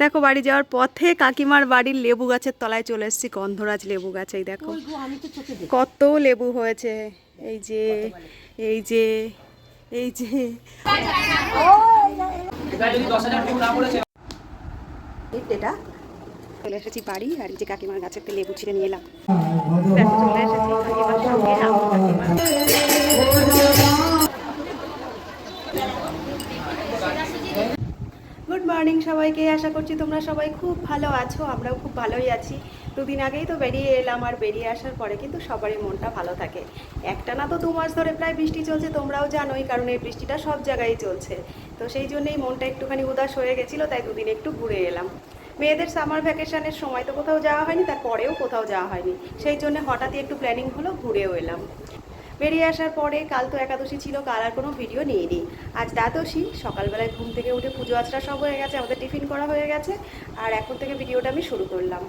দেখো বাড়ি যাওয়ার পথে কাকিমার বাড়ির লেবু গাছের তলায় চলে এসেছি গন্ধরাজ লেবু গাছ এই দেখো। কত লেবু হয়েছে এই যে এই যে এই যে। এটা চলে এসেছি বাড়ি আর এই যে কাকিমার গাছের লেবু ছিঁড়ে নিয়ে এলাম। দেখো চলে এসেছি। সবাইকে আশা করছি তোমরা সবাই খুব ভালো আছো, আমরাও খুব ভালোই আছি। দুদিন আগেই তো বেরিয়ে এলাম আর বেরিয়ে আসার পরে কিন্তু সবারই মনটা ভালো থাকে। একটা না তো দু মাস ধরে প্রায় বৃষ্টি চলছে, তোমরাও জানোই কারণ এই বৃষ্টিটা সব জায়গায় চলছে। তো সেই জন্যই মনটা একটুখানি উদাস হয়ে গেছিল, তাই দুদিন একটু ঘুরে এলাম। মেয়েদের সামার ভ্যাকেশনের সময় তো কোথাও যাওয়া হয়নি, তারপরেও কোথাও যাওয়া হয়নি। সেই জন্য হঠাৎই একটু প্ল্যানিং হলো, ঘুরেও এলাম। বেরিয়ে আসার পরে কাল তো একাদশী ছিল, কাল আর কোনো ভিডিও নিইনি। আজ দ্বাদশী, সকালবেলায় ঘুম থেকে উঠে পুজো আচরা সব হয়ে গেছে, আমাদের টিফিন করা হয়ে গেছে, আর এখন থেকে ভিডিওটা আমি শুরু করলাম।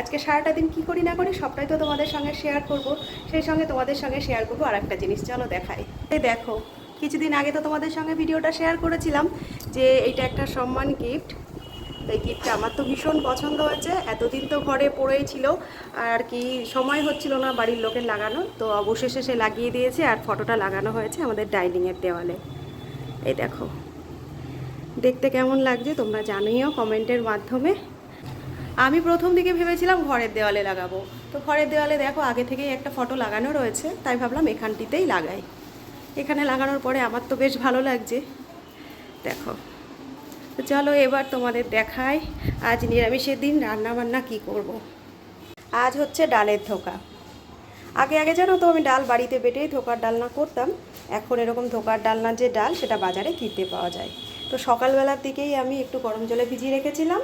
আজকে সারাটা দিন কী করি না করি সবটাই তো তোমাদের সঙ্গে শেয়ার করব, সেই সঙ্গে তোমাদের সঙ্গে শেয়ার করব আর একটা জিনিস, চলো দেখাই। এই দেখো, কিছুদিন আগে তো তোমাদের সঙ্গে ভিডিওটা শেয়ার করেছিলাম যে এটা একটা সম্মান গিফট এই গিফটটা আমার তো ভীষণ পছন্দ হয়েছে। এতদিন তো ঘরে পড়েই ছিল। আর কি, সময় হচ্ছিল না বাড়ির লোকের লাগানো। তো অবশেষে সে লাগিয়ে দিয়েছে আর ফটোটা লাগানো হয়েছে আমাদের ডাইনিংয়ের দেওয়ালে। এই দেখো। দেখতে কেমন লাগছে তোমরা জানিও কমেন্টের মাধ্যমে। আমি প্রথম দিকে ভেবেছিলাম ঘরের দেওয়ালে লাগাবো। তো ঘরের দেওয়ালে দেখো, আগে থেকেই একটা ফটো লাগানো রয়েছে। তাই ভাবলাম এখানটিতেই লাগাই। এখানে লাগানোর পরে আমার তো বেশ ভালো লাগছে। দেখো। তো চলো এবার তোমাদের দেখাই আজ নিরামিষের দিন রান্না বান্না কি করব। আজ হচ্ছে ডালের ধোকা। আগে আগে জানো তো আমি ডাল বাড়িতে বেটেই ধোকার ডালনা করতাম। এখন এরকম ধোকার ডালনার যে ডাল, সেটা বাজারে কিনতে পাওয়া যায়। তো সকালবেলার দিকেই আমি একটু গরম জলে ভিজিয়ে রেখেছিলাম।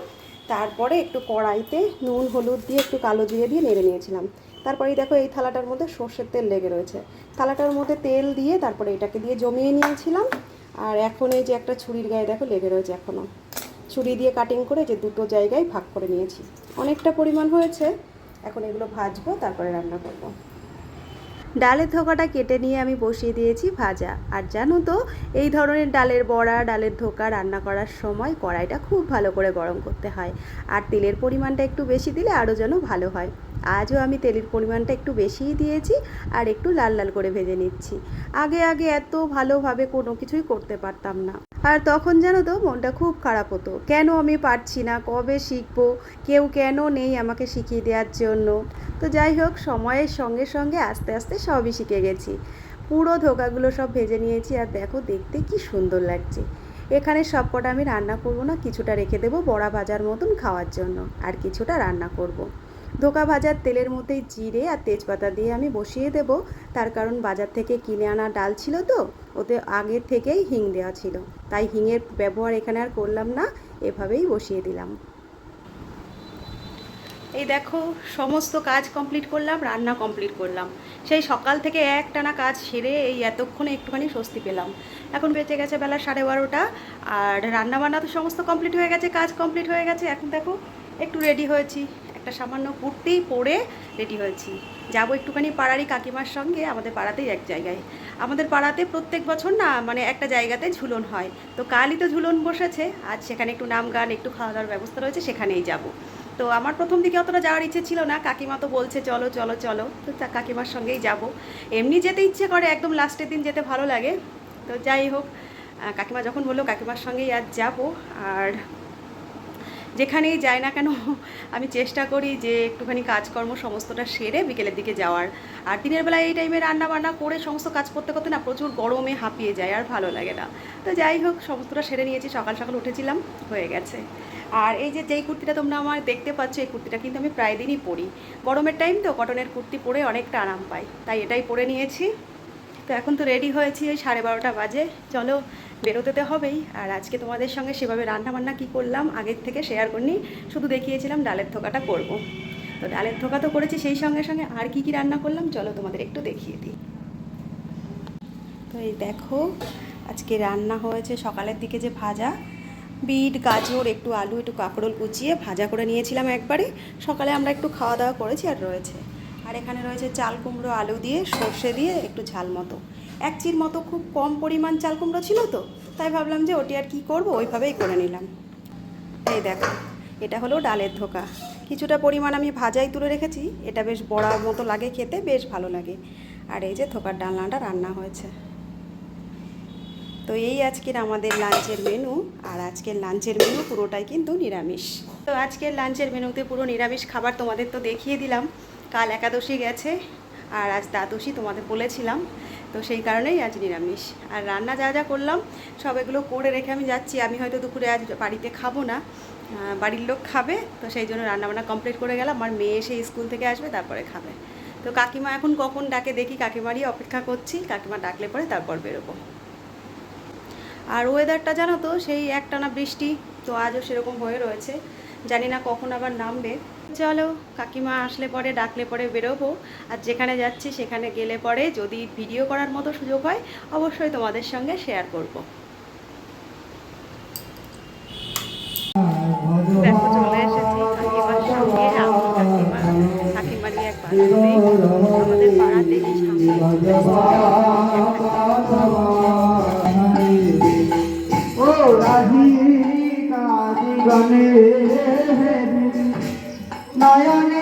তারপরে একটু কড়াইতে নুন, হলুদ দিয়ে একটু কালো জিরে দিয়ে নেড়ে নিয়েছিলাম। তারপরেই দেখো এই থালাটার মধ্যে সর্ষের তেল লেগে রয়েছে। থালাটার মধ্যে তেল দিয়ে তারপরে এটাকে দিয়ে জমিয়ে নিয়েছিলাম। আর এখন এই যে একটা ছুরির গায়ে দেখো লেগে রয়েছে এখনও ছুরি দিয়ে কাটিং করে যে দুটো জায়গায় ভাগ করে নিয়েছি। অনেকটা পরিমাণ হয়েছে, এখন এগুলো ভাজবো, তারপরে রান্না করব। ডালের ধোকাটা কেটে নিয়ে আমি বসিয়ে দিয়েছি ভাজা। আর জানো তো, এই ধরনের ডালের বড়া, ডালের ধোকা রান্না করার সময় কড়াইটা খুব ভালো করে গরম করতে হয়। আর তেলের পরিমাণটা একটু বেশি দিলে আরও যেন ভালো হয়। আজও আমি তেলের পরিমাণটা একটু বেশিই দিয়েছি আর একটু লাল লাল করে ভেজে নিচ্ছি। আগে আগে এত ভালোভাবে কোনো কিছুই করতে পারতাম না। আর তখন জানো তো, মনটা খুব খারাপ হতো। কেন আমি পারছি না? কবে শিখব? কেউ কেন নেই আমাকে শিখিয়ে দেওয়ার জন্য। তো যাই হোক, সময়ের সঙ্গে সঙ্গে আস্তে আস্তে সবই শিখে গেছি। পুরো ধোকাগুলো সব ভেজে নিয়েছি আর দেখো, দেখতে কি সুন্দর লাগছে। এখানে সব কটা আমি রান্না করব না, কিছুটা রেখে দেবো বড়া ভাজার মতন খাওয়ার জন্য। আর কিছুটা রান্না করব। ধোকা ভাজার তেলের মধ্যেই জিরে আর তেজপাতা দিয়ে আমি বসিয়ে দেব। তার কারণ বাজার থেকে কিনে আনা ডাল ছিল তো, ওতে আগে থেকেই হিং দেওয়া ছিল। তাই হিংয়ের ব্যবহার এখানে আর করলাম না, এভাবেই বসিয়ে দিলাম। এই দেখো, সমস্ত কাজ কমপ্লিট করলাম, রান্না কমপ্লিট করলাম। সেই সকাল থেকে একটানা কাজ সেরে এই এতক্ষণে একটুখানি স্বস্তি পেলাম। এখন বেঁচে গেছে বেলা সাড়ে বারোটা, আর রান্নাবান্না তো সমস্ত কমপ্লিট হয়ে গেছে, কাজ কমপ্লিট হয়ে গেছে। এখন দেখো, একটু রেডি হয়েছি। একটা সামান্য কুর্তি পরে রেডি হয়েছি। যাব একটুখানি পাড়ারই কাকিমার সঙ্গে আমাদের পাড়াতেই এক জায়গায়। আমাদের পাড়াতে প্রত্যেক বছর না মানে একটা জায়গাতে ঝুলন হয়। তো কালই তো ঝুলন বসেছে, আজ সেখানে একটু নাম গান, একটু খাওয়া দাওয়ার ব্যবস্থা রয়েছে, সেখানেই যাব। তো আমার প্রথম দিকে অতটা যাওয়ার ইচ্ছে ছিল না, কাকিমা তো বলছে, চলো চলো চলো। তো কাকিমার সঙ্গেই যাব। এমনি যেতে ইচ্ছে করে, একদম লাস্টের দিন যেতে ভালো লাগে। তো যাই হোক কাকিমা যখন বলল, কাকিমার সঙ্গেই আজ যাব। আর যেখানেই যাই না কেন, আমি চেষ্টা করি যে একটুখানি কাজকর্ম সমস্তটা সেরে বিকেলের দিকে যাওয়ার। আর দিনের বেলায় এই টাইমে রান্না বান্না করে সমস্ত কাজ করতে করতে না প্রচুর গরমে হাঁপিয়ে যায় আর ভালো লাগে না। তো যাই হোক, সমস্তটা সেরে নিয়েছি, সকাল সকাল উঠেছিলাম, হয়ে গেছে। আর এই যে যেই কুর্তিটা তোমরা আমার দেখতে পাচ্ছ, এই কুর্তিটা কিন্তু আমি প্রায় দিনই পরি। গরমের টাইম তো কটনের কুর্তি পরে অনেকটা আরাম পাই, তাই এটাই পরে নিয়েছি। তো এখন তো রেডি হয়েছি ওই সাড়ে বারোটা বাজে। চলো বেরোতে তো হবেই। আর আজকে তোমাদের সঙ্গে সেভাবে রান্না বান্না কী করলাম, আগের থেকে শেয়ার করিনি, শুধু দেখিয়েছিলাম ডালের থোকাটা করব। তো ডালের থোকা তো করেছি, সেই সঙ্গে সঙ্গে আর কি কি রান্না করলাম, চলো তোমাদের একটু দেখিয়ে দিই। তো এই দেখো, আজকে রান্না হয়েছে সকালের দিকে যে ভাজা। বিট, গাজর, একটু আলু, একটু কাঁকরোল কুচিয়ে ভাজা করে নিয়েছিলাম একবারে। সকালে আমরা একটু খাওয়া দাওয়া করেছি আর রয়েছে। আর এখানে রয়েছে চাল কুমড়ো, আলু দিয়ে সর্ষে দিয়ে একটু ঝাল মতো। এক চির মতো খুব কম পরিমাণ চাল কুমড়ো ছিল তো, তাই ভাবলাম যে ওটি আর কী করব, ওইভাবেই করে নিলাম। এই দেখো, এটা হলো ডালের ধোকা। কিছুটা পরিমাণ আমি ভাজাই তুলে রেখেছি, এটা বেশ বড়ার মতো লাগে খেতে, বেশ ভালো লাগে। আর এই যে ধোকার ডালনাটা রান্না হয়েছে। তো এই আজকের আমাদের লাঞ্চের মেনু, আর আজকের লাঞ্চের মেনু পুরোটাই কিন্তু নিরামিষ। তো আজকের লাঞ্চের মেনুতে পুরো নিরামিষ খাবার তোমাদের তো দেখিয়ে দিলাম। কাল একাদশী গেছে, আর আজ দ্বাদশী তোমাদের বলেছিলাম। তো সেই কারণেই আজ নিরামিষ। আর রান্না যা যা করলাম, সব এগুলো করে রেখে আমি যাচ্ছি। আমি হয়তো দুপুরে আজ বাড়িতে খাব না বাড়ির লোক খাবে, তো সেই জন্য রান্নাবান্না কমপ্লিট করে গেলাম। আমার মেয়ে এসে স্কুল থেকে আসবে, তারপরে খাবে। তো কাকিমা এখন কখন ডাকে দেখি, কাকিমারই অপেক্ষা করছি। কাকিমা ডাকলে পরে তারপর বেরোবো। আর ওয়েদারটা জানো তো, সেই একটানা বৃষ্টি, তো আজও সেরকম হয়ে রয়েছে। জানি না কখন আবার নামবে। চলো, কাকিমা আসলে পরে, ডাকলে পরে বেরোবো। আর যেখানে যাচ্ছি সেখানে গেলে পরে যদি ভিডিও করার মতো সুযোগ হয়, অবশ্যই তোমাদের সঙ্গে শেয়ার করব। দেখো, চলে কাকিমা কাকিমারই এক বান্ধবী আমাদের পাড়াতেই সামনে ও রাধিকা জীবনে নয়নে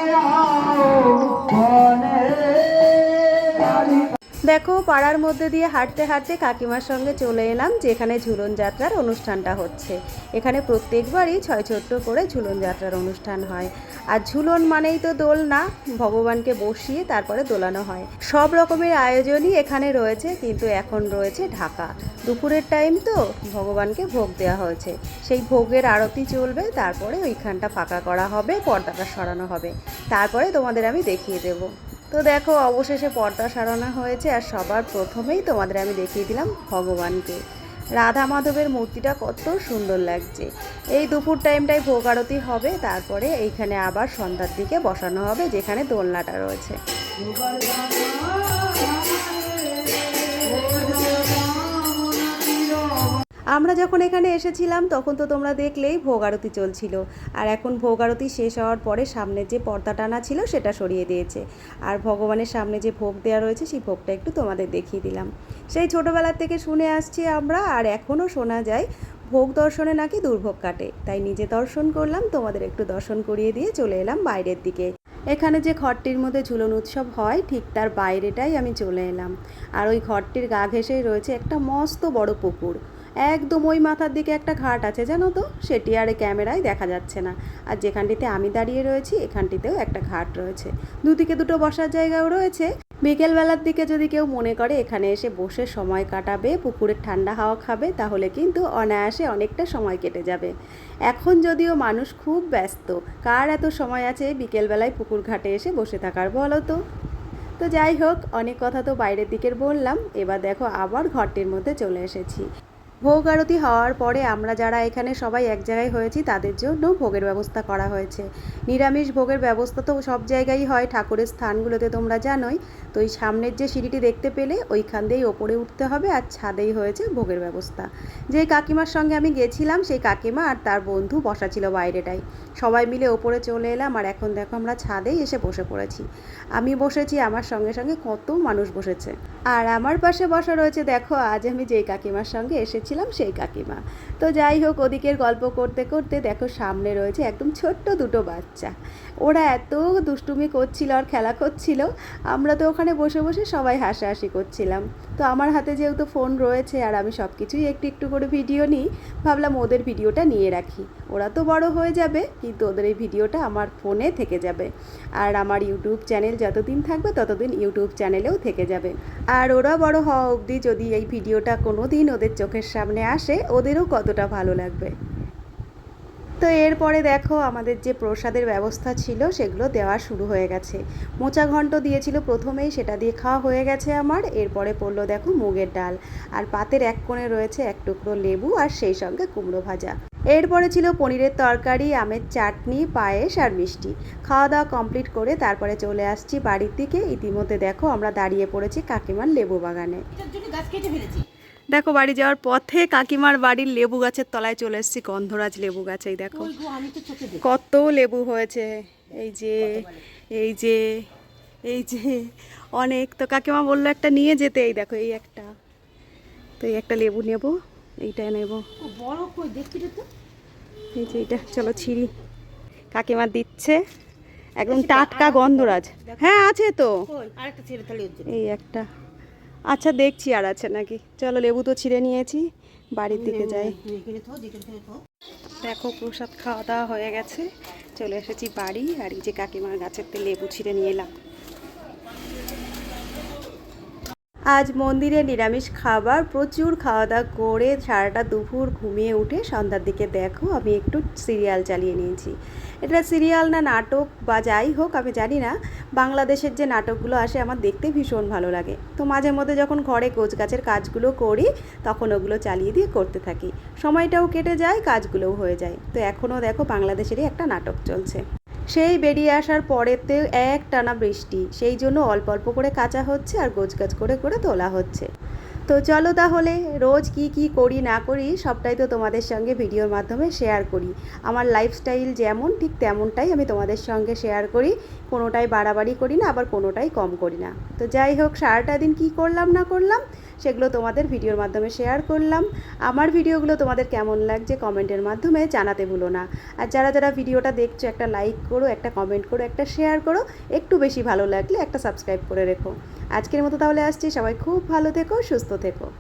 দেখো, পাড়ার মধ্যে দিয়ে হাঁটতে হাঁটতে কাকিমার সঙ্গে চলে এলাম, যেখানে ঝুলন যাত্রার অনুষ্ঠানটা হচ্ছে। এখানে প্রত্যেকবারই ছয় ছোট্ট করে ঝুলন যাত্রার অনুষ্ঠান হয়। আর ঝুলন মানেই তো দোল না, ভগবানকে বসিয়ে তারপরে দোলানো হয়। সব রকমের আয়োজনই এখানে রয়েছে, কিন্তু এখন রয়েছে ঢাকা। দুপুরের টাইম তো ভগবানকে ভোগ দেওয়া হয়েছে। সেই ভোগের আরতি চলবে, তারপরে ওইখানটা ফাঁকা করা হবে, পর্দাটা সরানো হবে। তারপরে তোমাদের আমি দেখিয়ে দেবো। তো দেখো, অবশেষে পর্দা সারানো হয়েছে আর সবার প্রথমেই তোমাদের আমি দেখিয়ে দিলাম ভগবানকে। রাধা মাধবের মূর্তিটা কত সুন্দর লাগছে। এই দুপুর টাইমটায় ভোগ আরতি হবে, তারপরে এইখানে আবার সন্ধ্যার দিকে বসানো হবে, যেখানে দোলনাটা রয়েছে। আমরা যখন এখানে এসেছিলাম, তখন তো তোমরা দেখলেই ভোগ আরতি চলছিল। আর এখন ভোগ আরতি শেষ হওয়ার পরে সামনে যে পর্দা টানা ছিল, সেটা সরিয়ে দিয়েছে। আর ভগবানের সামনে যে ভোগ দেওয়া রয়েছে, সেই ভোগটা একটু তোমাদের দেখিয়ে দিলাম। সেই ছোটোবেলার থেকে শুনে আসছি আমরা, আর এখনও শোনা যায়, ভোগ দর্শনে নাকি দুর্ভোগ কাটে। তাই নিজে দর্শন করলাম, তোমাদের একটু দর্শন করিয়ে দিয়ে চলে এলাম বাইরের দিকে। এখানে যে ঘরটির মধ্যে ঝুলন উৎসব হয়, ঠিক তার বাইরেটাই আমি চলে এলাম। আর ওই ঘরটির গা ঘেঁষেই রয়েছে একটা মস্ত বড় পুকুর। একদম ওই মাথার দিকে একটা ঘাট আছে, জানো তো? সেটি আর ক্যামেরায় দেখা যাচ্ছে না। আর যেখানটিতে আমি দাঁড়িয়ে রয়েছি, এখানটিতেও একটা ঘাট রয়েছে। দুদিকে দুটো বসার জায়গাও রয়েছে। বিকেলবেলার দিকে যদি কেউ মনে করে এখানে এসে বসে সময় কাটাবে, পুকুরের ঠান্ডা হাওয়া খাবে, তাহলে কিন্তু অনায়াসে অনেকটা সময় কেটে যাবে। এখন যদিও মানুষ খুব ব্যস্ত, কার এত সময় আছে বিকেলবেলায় পুকুর ঘাটে এসে বসে থাকার বলো তো? তো যাই হোক, অনেক কথা তো বাইরের দিকের বললাম। এবার দেখো, আবার ঘরটির মধ্যে চলে এসেছি। ভোগ আরতি হওয়ার পরে আমরা যারা এখানে সবাই এক জায়গায় হয়েছি, তাদের জন্য ভোগের ব্যবস্থা করা হয়েছে। নিরামিষ ভোগের ব্যবস্থা তো সব জায়গায় হয়, ঠাকুরের স্থানগুলোতে তোমরা জানোই। তো এই সামনের যে সিঁড়িটি দেখতে পেলে, ওইখান দিয়েই ওপরে উঠতে হবে আর ছাদেই হয়েছে ভোগের ব্যবস্থা। যে কাকিমার সঙ্গে আমি গেছিলাম, সেই কাকিমা আর তার বন্ধু বসা ছিল বাইরেটাই। সবাই মিলে ওপরে চলে এলাম আর এখন দেখো আমরা ছাদেই এসে বসে পড়েছি। আমি বসেছি, আমার সঙ্গে সঙ্গে কত মানুষ বসেছে। আর আমার পাশে বসা রয়েছে, দেখো আজ আমি যেই কাকিমার সঙ্গে এসেছিলাম সেই কাকিমা। তো যাই হোক, ওদিকের গল্প করতে করতে দেখো সামনে রয়েছে একদম ছোট্ট দুটো বাচ্চা। ওরা এত দুষ্টুমি করছিল আর খেলা করছিল, আমরা তো ওখানে বসে বসে সবাই হাসাহাসি করছিলাম। তো আমার হাতে যেহেতু ফোন রয়েছে আর আমি সব কিছুই একটু একটু করে ভিডিও নিই, ভাবলাম ওদের ভিডিওটা নিয়ে রাখি। ওরা তো বড় হয়ে যাবে, কিন্তু ওদের এই ভিডিওটা আমার ফোনে থেকে যাবে। আর আমার ইউটিউব চ্যানেল যতদিন থাকবে ততদিন ইউটিউব চ্যানেলেও থেকে যাবে। আর ওরা বড় হওয়া অবধি যদি এই ভিডিওটা কোনো দিন ওদের চোখের সামনে আসে, ওদেরও কতটা ভালো লাগবে। তো এরপরে দেখো আমাদের যে প্রসাদের ব্যবস্থা ছিল, সেগুলো দেওয়া শুরু হয়ে গেছে। মোচা ঘন্ট দিয়েছিল প্রথমেই, সেটা দিয়ে খাওয়া হয়ে গেছে আমার। এরপরে পড়ল দেখো মুগের ডাল। আর পাতের এক কোণে রয়েছে এক টুকরো লেবু আর সেই সঙ্গে কুমড়ো ভাজা। এরপরে ছিল পনিরের তরকারি, আমের চাটনি, পায়েস আর মিষ্টি। খাওয়া দাওয়া কমপ্লিট করে তারপরে চলে আসছি বাড়ির দিকে। ইতিমধ্যে দেখো আমরা দাঁড়িয়ে পড়েছি কাকিমার লেবু বাগানে। দেখো বাড়ি যাওয়ার পথে কাকিমার বাড়ির লেবু গাছের তলায় চলে এসেছি গন্ধরাজ লেবু গাছ এই দেখো। কত লেবু হয়েছে এই যে এই যে এই যে অনেক। তো কাকিমা বলল একটা নিয়ে যেতে এই দেখো এই একটা। তো এই একটা লেবু নেব এইটা নেব। বড় কই দেখি তো। এই যে এইটা চলো ছিঁড়ি। কাকিমা দিচ্ছে একদম টাটকা গন্ধরাজ। হ্যাঁ আছে তো। এই একটা। আচ্ছা দেখছি আর আছে নাকি। চলো লেবু তো ছিঁড়ে নিয়েছি। বাড়ির দিকে যাই। দেখো প্রসাদ খাওয়া দাওয়া হয়ে গেছে। চলে এসেছি বাড়ি আর এই যে কাকিমার গাছের তে লেবু ছিঁড়ে নিয়ে এলাম। আজ মন্দিরে নিরামিষ খাবার, প্রচুর খাওয়া দাওয়া করে সারাটা দুপুর ঘুমিয়ে উঠে সন্ধ্যার দিকে দেখো, আমি একটু সিরিয়াল চালিয়ে নিয়েছি। এটা সিরিয়াল না নাটক বা যাই হোক, আমি জানি না। বাংলাদেশের যে নাটকগুলো আসে, আমার দেখতে ভীষণ ভালো লাগে। তো মাঝে মধ্যে যখন ঘরে গোছ গাছের কাজগুলো করি, তখন ওগুলো চালিয়ে দিয়ে করতে থাকি। সময়টাও কেটে যায়, কাজগুলোও হয়ে যায়। তো এখনও দেখো, বাংলাদেশেরই একটা নাটক চলছে। সেই বেরিয়ে আসার পরেতেও এক টানা বৃষ্টি। সেই জন্য অল্প অল্প করে কাঁচা হচ্ছে আর গোছগাছ করে করে তোলা হচ্ছে। তো চলো তাহলে, রোজ কি কি করি না করি সবটাই তো তোমাদের সঙ্গে ভিডিওর মাধ্যমে শেয়ার করি। আমার লাইফস্টাইল যেমন, ঠিক তেমনটাই আমি তোমাদের সঙ্গে শেয়ার করি। কোনোটাই বাড়াবাড়ি করি না, আবার কোনোটাই কম করি না। তো যাই হোক, সারাটা দিন কি করলাম না করলাম সেগুলো তোমাদের ভিডিওর মাধ্যমে শেয়ার করলাম। আমার ভিডিওগুলো তোমাদের কেমন লাগছে কমেন্টের মাধ্যমে জানাতে ভুলো না। আর যারা যারা ভিডিওটা দেখছ, একটা লাইক করো, একটা কমেন্ট করো, একটা শেয়ার করো, একটু বেশি ভালো লাগলে একটা সাবস্ক্রাইব করে রেখো। আজকের মতো তাহলে আসছি। সবাই খুব ভালো থেকো, সুস্থ থেকো।